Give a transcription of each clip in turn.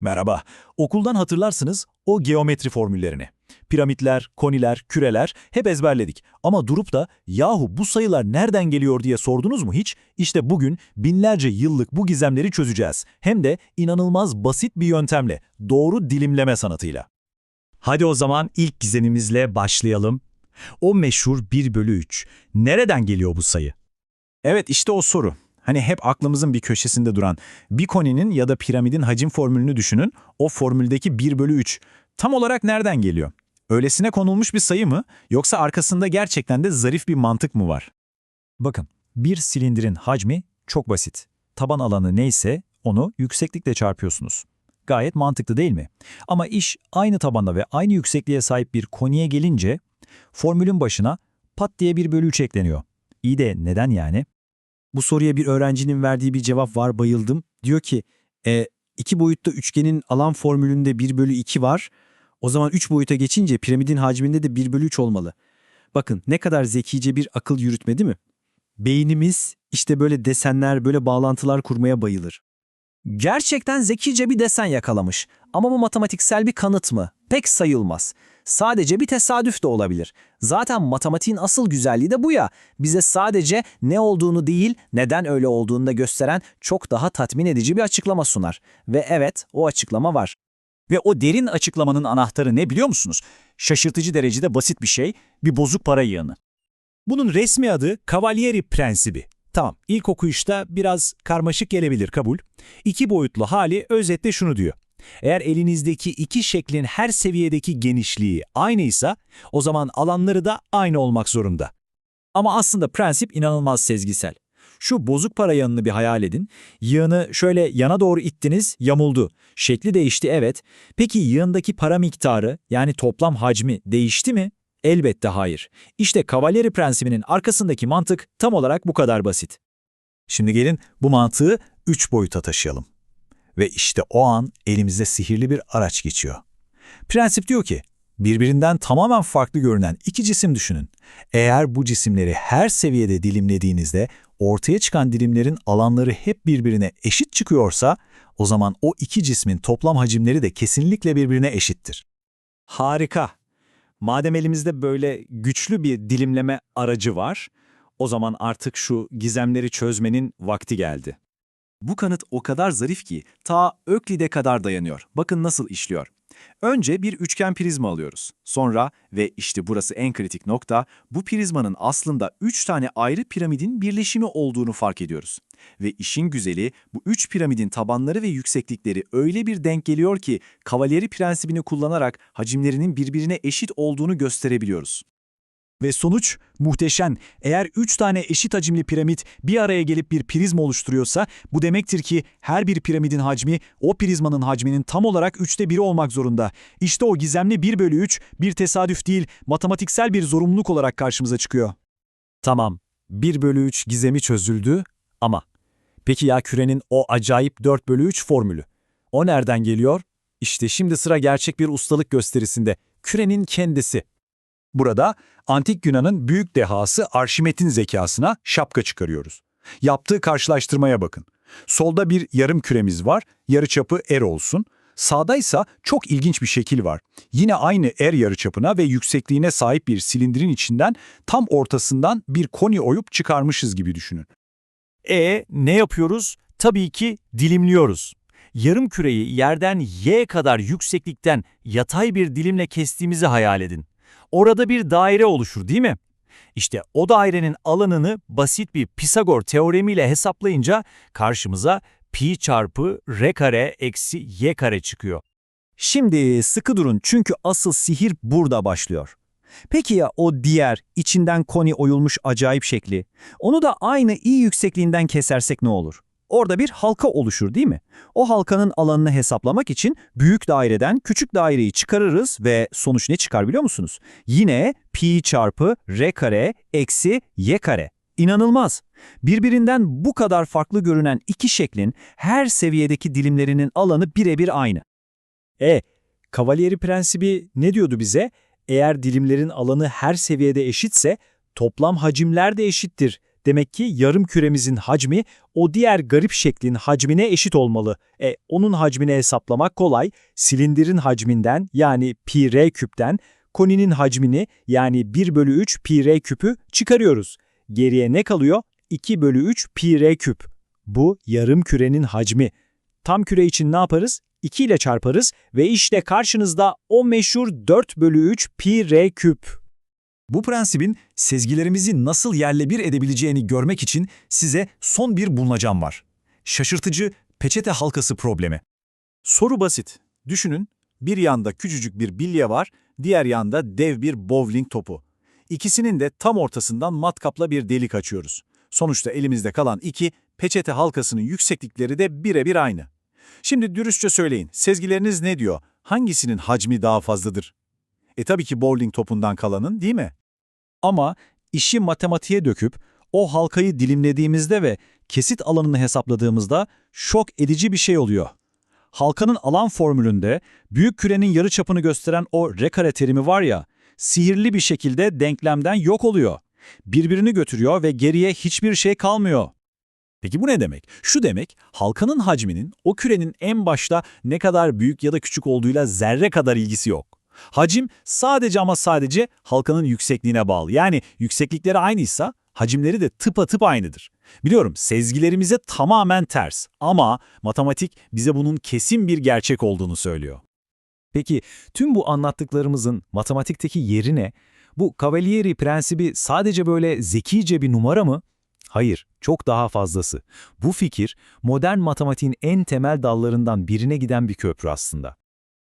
Merhaba. Okuldan hatırlarsınız o geometri formüllerini. Piramitler, koniler, küreler hep ezberledik. Ama durup da yahu bu sayılar nereden geliyor diye sordunuz mu hiç? İşte bugün binlerce yıllık bu gizemleri çözeceğiz. Hem de inanılmaz basit bir yöntemle, doğru dilimleme sanatıyla. Hadi o zaman ilk gizemimizle başlayalım. O meşhur 1 bölü 3. Nereden geliyor bu sayı? Evet işte o soru. Hani hep aklımızın bir köşesinde duran bir koninin ya da piramidin hacim formülünü düşünün. O formüldeki 1 bölü 3 tam olarak nereden geliyor? Öylesine konulmuş bir sayı mı yoksa arkasında gerçekten de zarif bir mantık mı var? Bakın, bir silindirin hacmi çok basit. Taban alanı neyse onu yükseklikle çarpıyorsunuz. Gayet mantıklı değil mi? Ama iş aynı tabanda ve aynı yüksekliğe sahip bir koniye gelince formülün başına pat diye 1 bölü 3 ekleniyor. İyi de neden yani? Bu soruya bir öğrencinin verdiği bir cevap var bayıldım. Diyor ki e, iki boyutta üçgenin alan formülünde 1 bölü 2 var. O zaman 3 boyuta geçince piramidin hacminde de 1 bölü 3 olmalı. Bakın ne kadar zekice bir akıl yürütme değil mi? Beynimiz işte böyle desenler, böyle bağlantılar kurmaya bayılır. Gerçekten zekice bir desen yakalamış. Ama bu matematiksel bir kanıt mı? Pek sayılmaz. Sadece bir tesadüf de olabilir. Zaten matematiğin asıl güzelliği de bu ya. Bize sadece ne olduğunu değil, neden öyle olduğunu da gösteren çok daha tatmin edici bir açıklama sunar. Ve evet, o açıklama var. Ve o derin açıklamanın anahtarı ne biliyor musunuz? Şaşırtıcı derecede basit bir şey, bir bozuk para yığını. Bunun resmi adı Cavalieri prensibi. Tamam, ilk okuyuşta biraz karmaşık gelebilir kabul. İki boyutlu hali özetle şunu diyor. Eğer elinizdeki iki şeklin her seviyedeki genişliği aynıysa, o zaman alanları da aynı olmak zorunda. Ama aslında prensip inanılmaz sezgisel. Şu bozuk para yanını bir hayal edin. Yığını şöyle yana doğru ittiniz, yamuldu. Şekli değişti evet. Peki yığındaki para miktarı yani toplam hacmi değişti mi? Elbette hayır. İşte Cavalieri prensibinin arkasındaki mantık tam olarak bu kadar basit. Şimdi gelin bu mantığı üç boyuta taşıyalım. Ve işte o an elimizde sihirli bir araç geçiyor. Prensip diyor ki, birbirinden tamamen farklı görünen iki cisim düşünün. Eğer bu cisimleri her seviyede dilimlediğinizde ortaya çıkan dilimlerin alanları hep birbirine eşit çıkıyorsa, o zaman o iki cismin toplam hacimleri de kesinlikle birbirine eşittir. Harika. Madem elimizde böyle güçlü bir dilimleme aracı var, o zaman artık şu gizemleri çözmenin vakti geldi. Bu kanıt o kadar zarif ki ta Öklid'e kadar dayanıyor. Bakın nasıl işliyor. Önce bir üçgen prizma alıyoruz. Sonra ve işte burası en kritik nokta, bu prizmanın aslında üç tane ayrı piramidin birleşimi olduğunu fark ediyoruz. Ve işin güzeli bu üç piramidin tabanları ve yükseklikleri öyle bir denk geliyor ki kavaleri prensibini kullanarak hacimlerinin birbirine eşit olduğunu gösterebiliyoruz. Ve sonuç muhteşem. Eğer üç tane eşit hacimli piramit bir araya gelip bir prizma oluşturuyorsa bu demektir ki her bir piramidin hacmi o prizmanın hacminin tam olarak üçte biri olmak zorunda. İşte o gizemli 1 bölü 3 bir tesadüf değil matematiksel bir zorunluluk olarak karşımıza çıkıyor. Tamam, 1 bölü 3 gizemi çözüldü ama peki ya kürenin o acayip 4 bölü 3 formülü? O nereden geliyor? İşte şimdi sıra gerçek bir ustalık gösterisinde. Kürenin kendisi. Burada antik Yunan'ın büyük dehası Arşimet'in zekasına şapka çıkarıyoruz. Yaptığı karşılaştırmaya bakın. Solda bir yarım küremiz var, yarıçapı er olsun. Sağda ise çok ilginç bir şekil var. Yine aynı er yarıçapına ve yüksekliğine sahip bir silindirin içinden tam ortasından bir koni oyup çıkarmışız gibi düşünün. E ne yapıyoruz? Tabii ki dilimliyoruz. Yarım küreyi yerden y kadar yükseklikten yatay bir dilimle kestiğimizi hayal edin. Orada bir daire oluşur değil mi? İşte o dairenin alanını basit bir Pisagor teoremiyle hesaplayınca karşımıza pi çarpı r kare eksi y kare çıkıyor. Şimdi sıkı durun çünkü asıl sihir burada başlıyor. Peki ya o diğer içinden koni oyulmuş acayip şekli? Onu da aynı i yüksekliğinden kesersek ne olur? Orada bir halka oluşur değil mi? O halkanın alanını hesaplamak için büyük daireden küçük daireyi çıkarırız ve sonuç ne çıkar biliyor musunuz? Yine pi çarpı r kare eksi y kare. İnanılmaz. Birbirinden bu kadar farklı görünen iki şeklin her seviyedeki dilimlerinin alanı birebir aynı. E, Cavalieri prensibi ne diyordu bize? Eğer dilimlerin alanı her seviyede eşitse toplam hacimler de eşittir Demek ki yarım küremizin hacmi o diğer garip şeklin hacmine eşit olmalı. E, onun hacmini hesaplamak kolay. Silindirin hacminden yani pi r küpten koninin hacmini yani 1 bölü 3 pi r küpü çıkarıyoruz. Geriye ne kalıyor? 2 bölü 3 pi r küp. Bu yarım kürenin hacmi. Tam küre için ne yaparız? 2 ile çarparız ve işte karşınızda o meşhur 4 bölü 3 pi r küp. Bu prensibin sezgilerimizi nasıl yerle bir edebileceğini görmek için size son bir bulmacam var. Şaşırtıcı peçete halkası problemi. Soru basit. Düşünün, bir yanda küçücük bir bilye var, diğer yanda dev bir bowling topu. İkisinin de tam ortasından matkapla bir delik açıyoruz. Sonuçta elimizde kalan iki peçete halkasının yükseklikleri de birebir aynı. Şimdi dürüstçe söyleyin, sezgileriniz ne diyor? Hangisinin hacmi daha fazladır? E tabii ki bowling topundan kalanın değil mi? Ama işi matematiğe döküp o halkayı dilimlediğimizde ve kesit alanını hesapladığımızda şok edici bir şey oluyor. Halkanın alan formülünde büyük kürenin yarıçapını gösteren o r kare terimi var ya, sihirli bir şekilde denklemden yok oluyor. Birbirini götürüyor ve geriye hiçbir şey kalmıyor. Peki bu ne demek? Şu demek, halkanın hacminin o kürenin en başta ne kadar büyük ya da küçük olduğuyla zerre kadar ilgisi yok. Hacim sadece ama sadece halkanın yüksekliğine bağlı. Yani yükseklikleri aynıysa hacimleri de tıpatıp aynıdır. Biliyorum sezgilerimize tamamen ters ama matematik bize bunun kesin bir gerçek olduğunu söylüyor. Peki tüm bu anlattıklarımızın matematikteki yeri ne? Bu Cavalieri prensibi sadece böyle zekice bir numara mı? Hayır, çok daha fazlası. Bu fikir modern matematiğin en temel dallarından birine giden bir köprü aslında.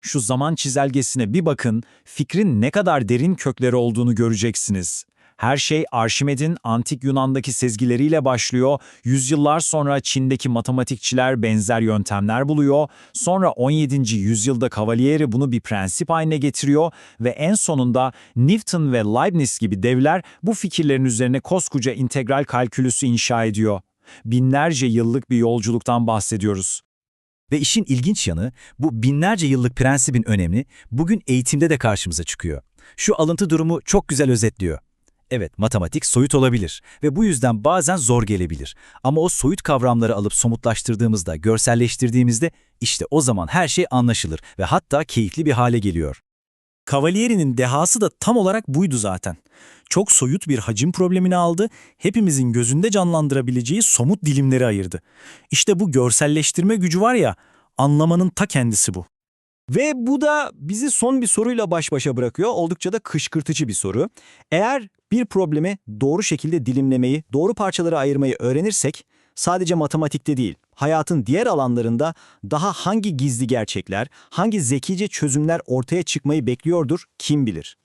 Şu zaman çizelgesine bir bakın, fikrin ne kadar derin kökleri olduğunu göreceksiniz. Her şey Arşimed'in antik Yunan'daki sezgileriyle başlıyor, yüzyıllar sonra Çin'deki matematikçiler benzer yöntemler buluyor, sonra 17. yüzyılda Cavalieri bunu bir prensip haline getiriyor ve en sonunda Newton ve Leibniz gibi devler bu fikirlerin üzerine koskoca integral kalkülüsü inşa ediyor. Binlerce yıllık bir yolculuktan bahsediyoruz. Ve işin ilginç yanı bu binlerce yıllık prensibin önemi bugün eğitimde de karşımıza çıkıyor. Şu alıntı durumu çok güzel özetliyor. Evet, matematik soyut olabilir ve bu yüzden bazen zor gelebilir. Ama o soyut kavramları alıp somutlaştırdığımızda, görselleştirdiğimizde işte o zaman her şey anlaşılır ve hatta keyifli bir hale geliyor. Cavalieri'nin dehası da tam olarak buydu zaten. Çok soyut bir hacim problemini aldı, hepimizin gözünde canlandırabileceği somut dilimleri ayırdı. İşte bu görselleştirme gücü var ya, anlamanın ta kendisi bu. Ve bu da bizi son bir soruyla baş başa bırakıyor. Oldukça da kışkırtıcı bir soru. Eğer bir problemi doğru şekilde dilimlemeyi, doğru parçalara ayırmayı öğrenirsek, sadece matematikte değil, hayatın diğer alanlarında daha hangi gizli gerçekler, hangi zekice çözümler ortaya çıkmayı bekliyordur kim bilir.